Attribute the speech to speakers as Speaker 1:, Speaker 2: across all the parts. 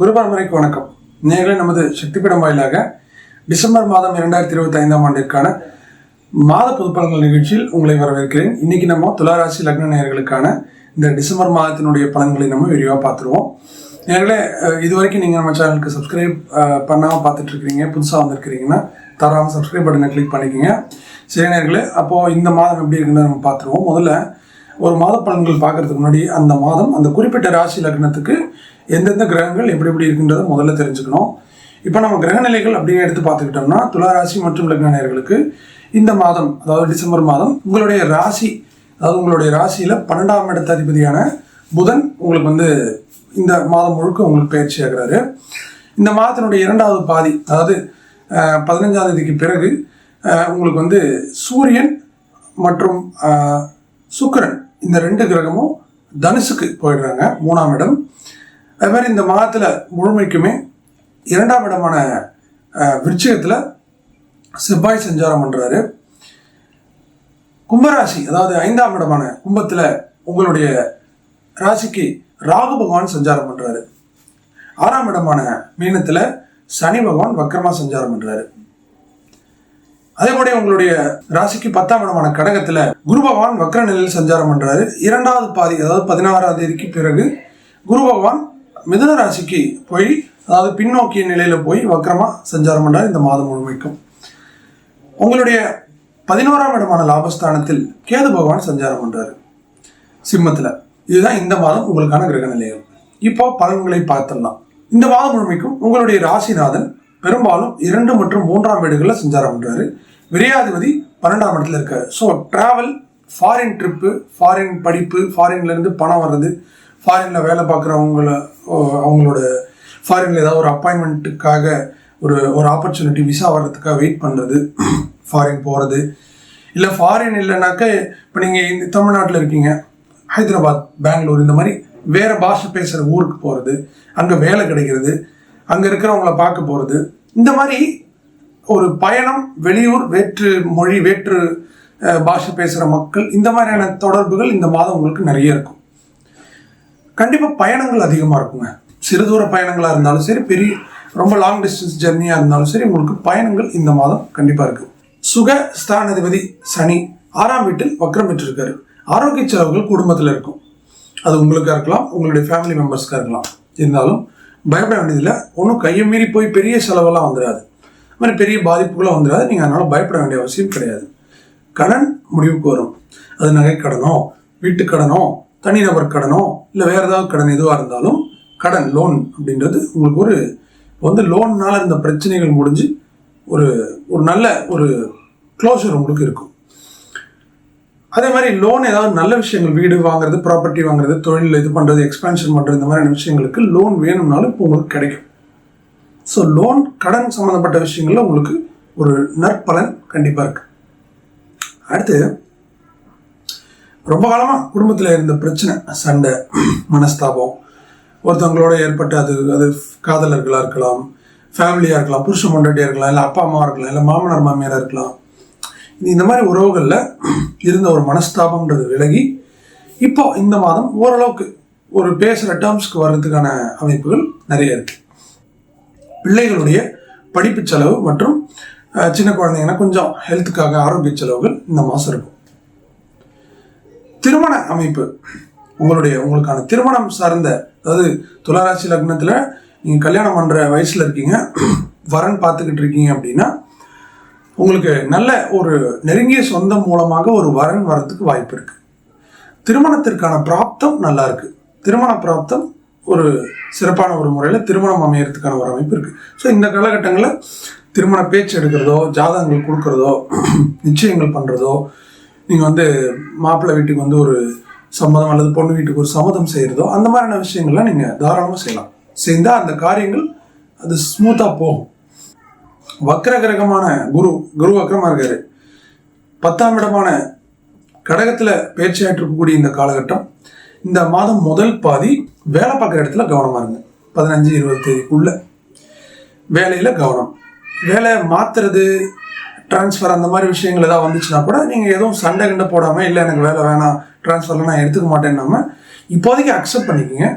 Speaker 1: குருபரம்பரைக்கு வணக்கம். நேர்களே நமது சக்திபீடம் வாயிலாக டிசம்பர் மாதம் இரண்டாயிரத்தி இருபத்தி ஐந்தாம் ஆண்டிற்கான மாத பொதுப்பலன்கள் நிகழ்ச்சியில் உங்களை வரவேற்கிறேன். இன்னைக்கு நம்ம துளாராசி லக்ன நேர்களுக்கான இந்த டிசம்பர் மாதத்தினுடைய பலன்களை நம்ம விரிவாக பார்த்துருவோம். நேர்களே இது வரைக்கும் நீங்கள் நம்ம சேனலுக்கு சப்ஸ்கிரைப் பண்ணாமல் பார்த்துட்டு இருக்கிறீங்க புதுசாக வந்திருக்கிறீங்கன்னா தராமல் சப்ஸ்கிரைப் பட்டனை கிளிக் பண்ணிக்கோங்க. சரி நேர்களே அப்போது இந்த மாதம் எப்படி இருக்குன்னு நம்ம பார்த்துருவோம். முதல்ல ஒரு மாத பலன்கள் பார்க்கறதுக்கு முன்னாடி அந்த மாதம் அந்த குறிப்பிட்ட ராசி லக்னத்துக்கு எந்தெந்த கிரகங்கள் எப்படி எப்படி இருக்குன்றதை முதல்ல தெரிஞ்சுக்கணும். இப்போ நம்ம கிரகநிலைகள் அப்படின்னு எடுத்து பார்த்துக்கிட்டோம்னா துலா ராசி மற்றும் லக்ன இந்த மாதம் அதாவது டிசம்பர் மாதம் உங்களுடைய ராசி அதாவது உங்களுடைய ராசியில் பன்னெண்டாம் இடத்த அதிபதியான புதன் உங்களுக்கு வந்து இந்த மாதம் முழுக்க உங்களுக்கு பயிற்சி ஆகிறாரு. இந்த மாதத்தினுடைய இரண்டாவது பாதி அதாவது பதினஞ்சாம் தேதிக்கு பிறகு உங்களுக்கு வந்து சூரியன் மற்றும் சுக்கரன் சுக்கிரன் இந்த ரெண்டு கிரகமும் தனுசுக்கு போயிடுறாங்க மூணாம் இடம். அதே மாதிரி இந்த மாதத்தில் முழுமைக்குமே இரண்டாம் இடமான அஹ், செவ்வாய் சஞ்சாரம் பண்ணுறாரு கும்பராசி அதாவது ஐந்தாம் இடமான கும்பத்தில் உங்களுடைய ராசிக்கு ராகு பகவான் சஞ்சாரம் பண்றாரு. ஆறாம் இடமான மீனத்தில் சனி பகவான் வக்கரமாக சஞ்சாரம் பண்ணுறாரு அதே போல உங்களுடைய ராசிக்கு பத்தாம் இடமான கடகத்துல குரு பகவான் வக்ர நிலையில் சஞ்சாரம் பண்றாரு. இரண்டாவது பாதி அதாவது பதினாறாம் தேதிக்கு பிறகு குரு பகவான் மிதுன ராசிக்கு போய் அதாவது பின்னோக்கிய நிலையில போய் வக்ரமா சஞ்சாரம் பண்றாரு இந்த மாதம் முழுமைக்கும். உங்களுடைய பதினோராம் இடமான லாபஸ்தானத்தில் கேது பகவான் சஞ்சாரம் பண்றாரு. சிம்மத்துல. இதுதான் இந்த மாதம் உங்களுக்கான கிரக நிலைகள் இப்போ பலன்களை பார்த்துடலாம். இந்த மாதம் முழுமைக்கும் உங்களுடைய ராசிநாதன் பெரும்பாலும் இரண்டு மற்றும் மூன்றாம் வீடுகளில் சஞ்சாரம் பண்ணுறாரு விரையாதிபதி பன்னெண்டாம் இடத்துல இருக்காரு. So travel foreign trip foreign படிப்பு ஃபாரின்லேருந்து பணம் வர்றது ஃபாரினில் வேலை பார்க்குறவங்கள அவங்களோட ஃபாரினில் ஏதாவது ஒரு அப்பாயின்மெண்ட்டுக்காக ஒரு ஒரு ஆப்பர்ச்சுனிட்டி விசா வர்றதுக்காக வெயிட் பண்ணுறது ஃபாரின் போகிறது இல்லை ஃபாரின் இல்லைனாக்க இப்போ நீங்கள் இந்த தமிழ்நாட்டில் இருக்கீங்க ஹைதராபாத் பெங்களூர் இந்த மாதிரி வேறு பாஷை பேசுகிற ஊருக்கு போகிறது அங்கே வேலை கிடைக்கிறது அங்கே இருக்கிறவங்கள பார்க்க போகிறது இந்த மாதிரி ஒரு பயணம் வெளியூர் வேற்று மொழி வேற்று பாஷை பேசுகிற மக்கள் இந்த மாதிரியான தொடர்புகள் இந்த மாதம் உங்களுக்கு நிறைய இருக்கும். கண்டிப்பாக பயணங்கள் அதிகமாக இருக்குங்க. சிறு தூர பயணங்களாக இருந்தாலும் சரி பெரிய ரொம்ப லாங் டிஸ்டன்ஸ் ஜெர்னியாக இருந்தாலும் சரி உங்களுக்கு பயணங்கள் இந்த மாதம் கண்டிப்பாக இருக்குது சுக ஸ்தானாதிபதி சனி ஆறாம் வீட்டில் வக்ரம் பெற்றிருக்காரு. ஆரோக்கிய செலவுகள் குடும்பத்தில் இருக்கும். அது உங்களுக்காக இருக்கலாம் உங்களுடைய ஃபேமிலி மெம்பர்ஸ்க்காக இருக்கலாம். இருந்தாலும் பயப்பட வேண்டியதில்லை. ஒன்றும் கையை மீறி போய் பெரிய செலவெல்லாம் வந்துடாது அது மாதிரி பெரிய பாதிப்புகளும் வந்துடாது நீங்கள் அதனால் பயப்பட வேண்டிய அவசியம் கிடையாது. கடன் முடிவுக்கு வரும். அது நகை கடனோ வீட்டு கடனோ தனிநபர் கடனோ இல்லை வேறு ஏதாவது கடன் எதுவாக இருந்தாலும் கடன் லோன் அப்படின்றது உங்களுக்கு ஒரு வந்து லோன்னால இருந்த பிரச்சனைகள் முடிஞ்சு ஒரு ஒரு நல்ல ஒரு க்ளோஷர் உங்களுக்கு இருக்கும். அதே மாதிரி லோன் ஏதாவது நல்ல விஷயங்கள் வீடு வாங்குறது ப்ராப்பர்ட்டி வாங்குறது தொழில் இது பண்ணுறது எக்ஸ்பேன்ஷன் பண்ணுறது இந்த மாதிரியான விஷயங்களுக்கு லோன் வேணும்னாலும் இப்போ உங்களுக்கு கிடைக்கும். ஸோ லோன் கடன் சம்மந்தப்பட்ட விஷயங்களில் உங்களுக்கு ஒரு நற்பலன் கண்டிப்பாக இருக்கு. அடுத்து ரொம்ப காலமாக குடும்பத்தில் இருந்த பிரச்சனை சண்டை மனஸ்தாபம். ஒருத்தவங்களோட ஏற்பட்ட அது அது காதலர்களாக இருக்கலாம் ஃபேமிலியாக இருக்கலாம் புருஷன் பொண்டாட்டியாக இருக்கலாம் இல்லை அப்பா அம்மாவாக இருக்கலாம் இல்லை மாமனார் மாமியாராக இருக்கலாம். இந்த மாதிரி உறவுகளில் இருந்த ஒரு மனஸ்தாபம்ன்றது விலகி இப்போ இந்த மாதம் ஓரளவுக்கு ஒரு பேசுகிற டேர்ம்ஸ்க்கு வர்றதுக்கான அமைப்புகள் நிறைய இருக்கு. பிள்ளைகளுடைய படிப்பு செலவு மற்றும் சின்ன குழந்தைங்கன்னா கொஞ்சம் ஹெல்த்துக்காக ஆரோக்கிய செலவுகள் இந்த மாதம் இருக்கும். திருமண அமைப்பு உங்களுடைய உங்களுக்கான திருமணம் சார்ந்த அதாவது துளாராசி லக்னத்தில் நீங்கள் கல்யாணம் பண்ணுற வயசில் இருக்கீங்க வரன் பார்த்துக்கிட்டு இருக்கீங்க அப்படின்னா உங்களுக்கு நல்ல ஒரு நெருங்கிய சொந்தம் மூலமாக ஒரு வரன் வரத்துக்கு வாய்ப்பு இருக்கு. திருமணத்திற்கான பிராப்தம் நல்லா இருக்கு. திருமண பிராப்தம் ஒரு சிறப்பான ஒரு முறையில் திருமணம் அமையறதுக்கான ஒரு அமைப்பு இருக்கு. ஸோ இந்த காலகட்டங்களில் திருமண பேச்சு எடுக்கிறதோ ஜாதகங்கள் கொடுக்கறதோ நிச்சயங்கள் பண்ணுறதோ நீங்கள் வந்து மாப்பிள்ளை வீட்டுக்கு வந்து ஒரு சம்மதம் அல்லது பொண்ணு வீட்டுக்கு ஒரு சம்மதம் செய்கிறதோ அந்த மாதிரியான விஷயங்கள்லாம் நீங்கள் தாராளமாக செய்யலாம். செய்தால் அந்த காரியங்கள் அது ஸ்மூத்தாக போகும். வக்ர கிரகமான குரு குரு வக்ரமா இருக்காரு. பத்தாம் இடமான கடகத்தில் பேச்சையாற்று இருக்கக்கூடிய இந்த காலகட்டம் இந்த மாதம் முதல் பாதி வேலை பார்க்குற இடத்துல கவனமாக இருங்க. பதினஞ்சு இருபது தேதிக்குள்ள வேலையில் கவனம். வேலை மாற்றுறது ட்ரான்ஸ்ஃபர் அந்த மாதிரி விஷயங்கள் ஏதாவது வந்துச்சுன்னா கூட நீங்கள் எதுவும் சண்டை கிண்டை போடாமல் இல்லை எனக்கு வேலை வேணாம் ட்ரான்ஸ்ஃபர்லாம் நான் எடுத்துக்க மாட்டேன்னாம இப்போதைக்கு அக்செப்ட் பண்ணிக்கோங்க.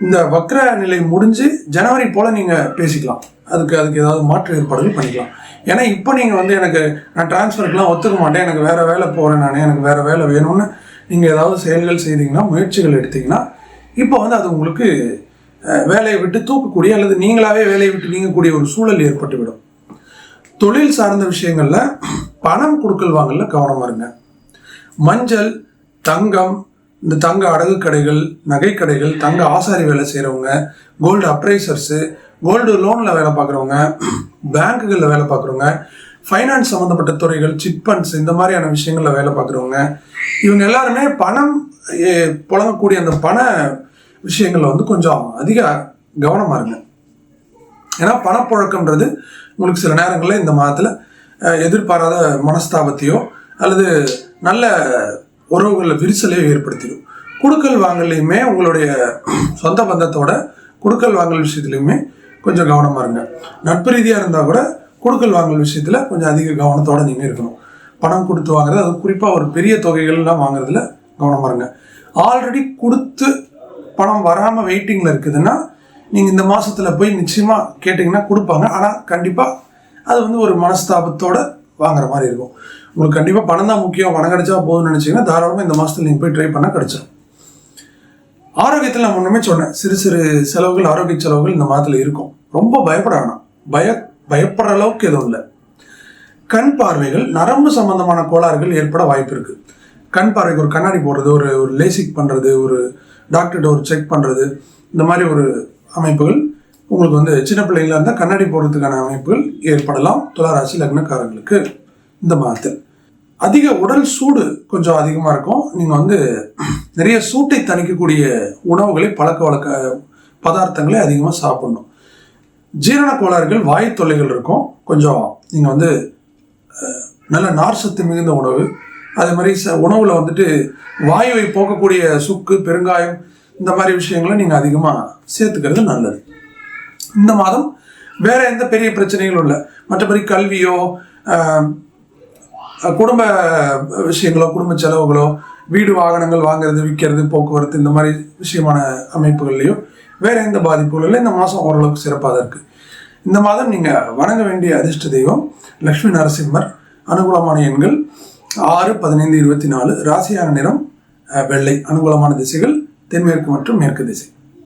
Speaker 1: இந்த வக்ர நிலை முடிஞ்சு ஜனவரி போல் நீங்கள் பேசிக்கலாம். அதுக்கு அதுக்கு ஏதாவது மாற்று ஏற்பாடுகள் பண்ணிக்கலாம். ஏன்னா இப்போ நீங்கள் வந்து எனக்கு நான் டிரான்ஸ்ஃபருக்குலாம் ஒத்துக்க மாட்டேன். எனக்கு வேறு வேலை போகிறேன் நான். எனக்கு வேறு வேலை வேணும்னு நீங்கள் ஏதாவது செயல்கள் செய்தீங்கன்னா முயற்சிகள் எடுத்தீங்கன்னா இப்போ வந்து அது உங்களுக்கு வேலையை விட்டு தூக்கக்கூடிய அல்லது நீங்களாகவே வேலையை விட்டு நீங்கக்கூடிய ஒரு சூழல் ஏற்பட்டுவிடும். தொழில் சார்ந்த விஷயங்களில் பணம் கொடுக்கல் வாங்கல கவனமா இருங்க. மஞ்சள் தங்கம் இந்த தங்க அடகு கடைகள் நகை கடைகள் தங்க ஆசாரி வேலை செய்கிறவங்க கோல்டு அப்ரைசர்ஸு கோல்டு லோனில் வேலை பார்க்குறவங்க பேங்க்குகளில் வேலை பார்க்குறவங்க ஃபைனான்ஸ் சம்மந்தப்பட்ட துறைகள் சிட் ஃபண்ட்ஸ் இந்த மாதிரியான விஷயங்களில் வேலை பார்க்குறவங்க இவங்க எல்லாருமே பணம் ஏ, புழங்கக்கூடிய அந்த பண விஷயங்களில் வந்து கொஞ்சம் அதிக கவனமாக இருங்க. ஏன்னா பணப்புழக்கம்ன்றது உங்களுக்கு சில நேரங்களில் இந்த மாதத்தில் எதிர்பாராத மனஸ்தாபத்தையோ அல்லது நல்ல உறவுகளில் விரிசலையோ ஏற்படுத்திடும். குடுக்கல் வாங்கலையுமே உங்களுடைய சொந்த பந்தத்தோட குடுக்கல் வாங்கல் விஷயத்துலையுமே கொஞ்சம் கவனமாக இருங்க. நட்பு ரீதியாக இருந்தால் கூட கொடுக்கல் வாங்கல் விஷயத்தில் கொஞ்சம் அதிக கவனத்தோடு நீங்கள் இருக்கணும். பணம் கொடுத்து வாங்குறது அது குறிப்பாக ஒரு பெரிய தொகைகள்லாம் வாங்குறதுல கவனமாக இருங்க. ஆல்ரெடி கொடுத்து பணம் வராமல் வெயிட்டிங்கில் இருக்குதுன்னா நீங்கள் இந்த மாதத்தில் போய் நிச்சயமாக கேட்டிங்கன்னா கொடுப்பாங்க. ஆனால் கண்டிப்பாக அது வந்து ஒரு மனஸ்தாபத்தோடு வாங்குற மாதிரி இருக்கும். உங்களுக்கு கண்டிப்பாக பணம் தான் முக்கியம். பணம் கிடைச்சா போதும்னு நினச்சிங்கன்னா தாராளமாக இந்த மாதத்தில் நீங்கள் போய் ட்ரை பண்ணால் கிடச்சிடும் ஆரோக்கியத்தில் நான் ஒன்றுமே சொன்னேன் சிறு சிறு செலவுகள் ஆரோக்கிய செலவுகள் இந்த மாதத்தில் இருக்கும். ரொம்ப பயப்பட வேணாம். பய பயப்படுற அளவுக்கு எதுவும் இல்லை. கண் பார்வைகள் நரம்பு சம்பந்தமான கோளாறுகள் ஏற்பட வாய்ப்பு இருக்கு. கண் பார்வைக்கு ஒரு கண்ணாடி போடுறது ஒரு ஒரு லேசிக் பண்ணுறது ஒரு டாக்டர்கிட்ட ஒரு செக் பண்ணுறது இந்த மாதிரி ஒரு அமைப்புகள் உங்களுக்கு வந்து சின்ன பிள்ளைங்களா இருந்தால் கண்ணாடி போடுறதுக்கான அமைப்புகள் ஏற்படலாம். துளாராசி லக்னக்காரங்களுக்கு இந்த மாதத்தில். அதிக உடல் சூடு கொஞ்சம் அதிகமாக இருக்கும். நீங்கள் வந்து நிறைய சூட்டை தணிக்கக்கூடிய உணவுகளை பழக்க வழக்க பதார்த்தங்களை அதிகமாக சாப்பிடணும். ஜீரண கோளாறுகள் வாய் தொல்லைகள் இருக்கும். கொஞ்சம் நீங்கள் வந்து நல்ல நார் சத்து மிகுந்த உணவு. அதே மாதிரி ச உணவில் வந்துட்டு வாயுவை போக்கக்கூடிய சுக்கு பெருங்காயம் இந்த மாதிரி விஷயங்களை நீங்கள் அதிகமாக சேர்த்துக்கிறது நல்லது. இந்த மாதம் வேற எந்த பெரிய பிரச்சனைகளும் இல்லை. மற்றபடி கல்வியோ குடும்ப விஷயங்களோ குடும்ப செலவுகளோ வீடு வாகனங்கள் வாங்குறது விற்கிறது போக்குவரத்து இந்த மாதிரி விஷயமான அமைப்புகள்லையும் வேற எந்த பாதிப்புகளும் இல்லை. இந்த மாதம் ஓரளவுக்கு சிறப்பாக தான் இருக்குது இந்த மாதம் நீங்கள் வணங்க வேண்டிய அதிர்ஷ்ட தெய்வம் லக்ஷ்மி நரசிம்மர் அனுகூலமான எண்கள் ஆறு பதினைந்து இருபத்தி நாலு ராசியான நிறம் வெள்ளை அனுகூலமான திசைகள் தென்மேற்கு மற்றும் மேற்கு திசை.